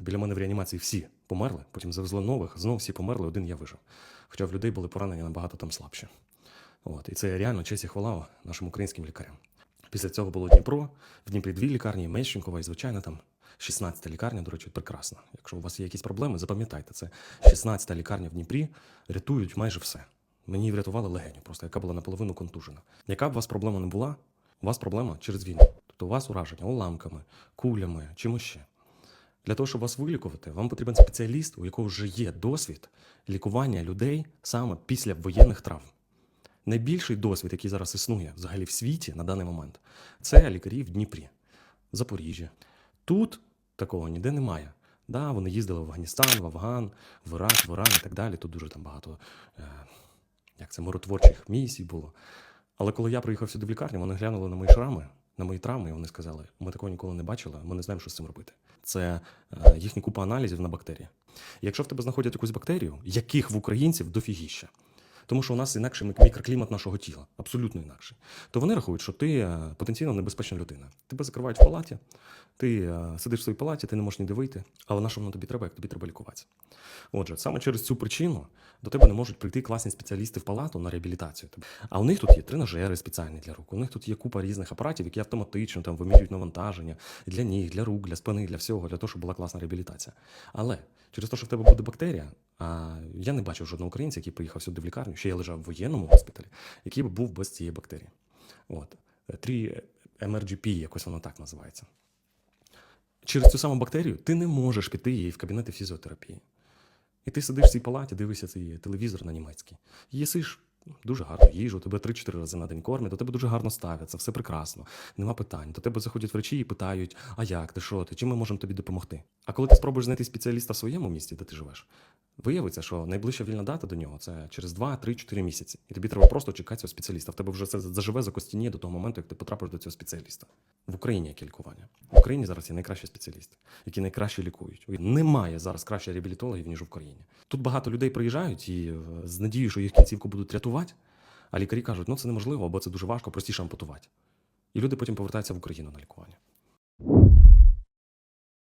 Біля мене в реанімації всі померли, потім завезли нових, знов всі померли, один я вижив. Хоча в людей були поранення набагато там слабші. От, і це реально честь і хвала нашим українським лікарям. Після цього було Дніпро, в Дніпрі дві лікарні, Мещенкова і, звичайно, там 16-та лікарня, до речі, прекрасна. Якщо у вас є якісь проблеми, запам'ятайте, це 16-та лікарня в Дніпрі, рятують майже все. Мені врятували легеню, просто яка була наполовину контужена. Яка б у вас проблема не була, у вас проблема через війну. Тобто у вас ураження уламками, кулями, чимось ще. Для того, щоб вас вилікувати, вам потрібен спеціаліст, у якого вже є досвід лікування людей саме після воєнних травм. Найбільший досвід, який зараз існує взагалі в світі на даний момент, це лікарі в Дніпрі, Запоріжжі. Тут такого ніде немає. Да, вони їздили в Афганістан, в Афган, в Ірак, в Іран і так далі. Тут дуже там багато е, як це, миротворчих місій було. Але коли я приїхав сюди в лікарню, вони глянули на мої шрами, на мої травми, і вони сказали: ми такого ніколи не бачили, ми не знаємо, що з цим робити. Це е, їхня купа аналізів на бактерії. Якщо в тебе знаходять якусь бактерію, яких в українців дофігіща, тому що у нас інакший мікроклімат нашого тіла, абсолютно інакший, то вони рахують, що ти е, потенційно небезпечна людина. Тебе закривають в палаті, ти е, сидиш в своїй палаті, ти не можеш ніде вийти, але на що воно тобі треба, як тобі треба лікуватися. Отже, саме через цю причину до тебе не можуть прийти класні спеціалісти в палату на реабілітацію. А у них тут є тренажери спеціальні для рук. У них тут є купа різних апаратів, які автоматично там вимірюють навантаження для ніг, для рук, для спини, для всього, для того, щоб була класна реабілітація. Але через те, що в тебе буде бактерія, я не бачив жодного українця, який приїхав сюди в лікарню, ще я лежав в воєнному госпіталі, який би був без цієї бактерії. От. 3 MRGP, якось воно так називається. Через цю саму бактерію ти не можеш піти її в кабінети фізіотерапії. І ти сидиш в цій палаті, дивишся цей телевізор на німецький. Їсиш дуже гарну їжу, тебе 3-4 рази на день кормять, до тебе дуже гарно ставляться, все прекрасно, нема питань. До тебе заходять врачі і питають: а як ти, що ти, чим ми можемо тобі допомогти? А коли ти спробуєш знайти спеціаліста в своєму місті, де ти живеш, виявиться, що найближча вільна дата до нього це через 2-3-4 місяці. І тобі треба просто чекати цього спеціаліста. В тебе вже це заживе за костіні до того моменту, як ти потрапиш до цього спеціаліста. В Україні яке лікування. В Україні зараз є найкращі спеціалісти, які найкраще лікують. Немає зараз кращих реабілітологів, ніж в Україні. Тут багато людей приїжджають і е, з надією, що їх кінцівку будуть рятувати, а лікарі кажуть, ну це неможливо, або це дуже важко, простіше ампутувати. І люди потім повертаються в Україну на лікування.